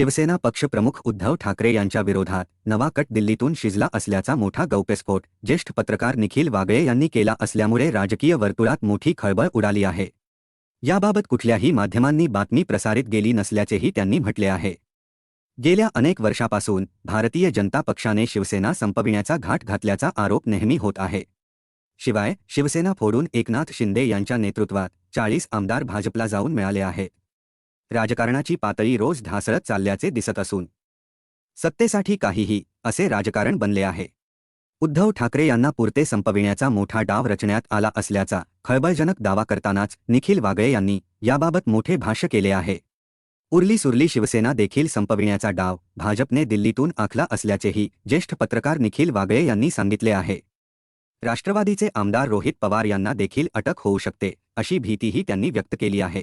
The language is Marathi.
शिवसेना पक्षप्रमुख उद्धव ठाकरे यांच्या विरोधात नवा कट दिल्लीतून शिजला असल्याचा मोठा गौप्यस्फोट. ज्येष्ठ पत्रकार निखिल वागळे यांनी केला असल्यामुळे राजकीय वर्तुळात मोठी खळबळ उडाली आहे. याबाबत कुठल्याही माध्यमांनी बातमी प्रसारित गेली नसल्याचेही त्यांनी म्हटले आहे. गेल्या अनेक वर्षापासून भारतीय जनता पक्षाने शिवसेना संपविण्याचा घाट घातल्याचा आरोप नेहमी होत आहे. शिवाय शिवसेना फोडून एकनाथ शिंदे यांच्या नेतृत्वात चाळीस आमदार भाजपला जाऊन मिळाले आहेत. राजकारणाची पातळी रोज ढासळत चालल्याचे दिसत असून. सत्तेसाठी काहीही असे राजकारण बनले आहे. उद्धव ठाकरे यांना पुरते संपविण्याचा मोठा डाव रचण्यात आला असल्याचा खळबळजनक दावा करतानाच निखिल वागळे यांनी याबाबत मोठे भाष्य केले आहे. उरली सुरली शिवसेना देखील संपविण्याचा डाव भाजपने दिल्लीतून आखला असल्याचेही ज्येष्ठ पत्रकार निखिल वागळे यांनी सांगितले आहे. राष्ट्रवादीचे आमदार रोहित पवार यांना देखील अटक होऊ शकते अशी भीतीही त्यांनी व्यक्त केली आहे.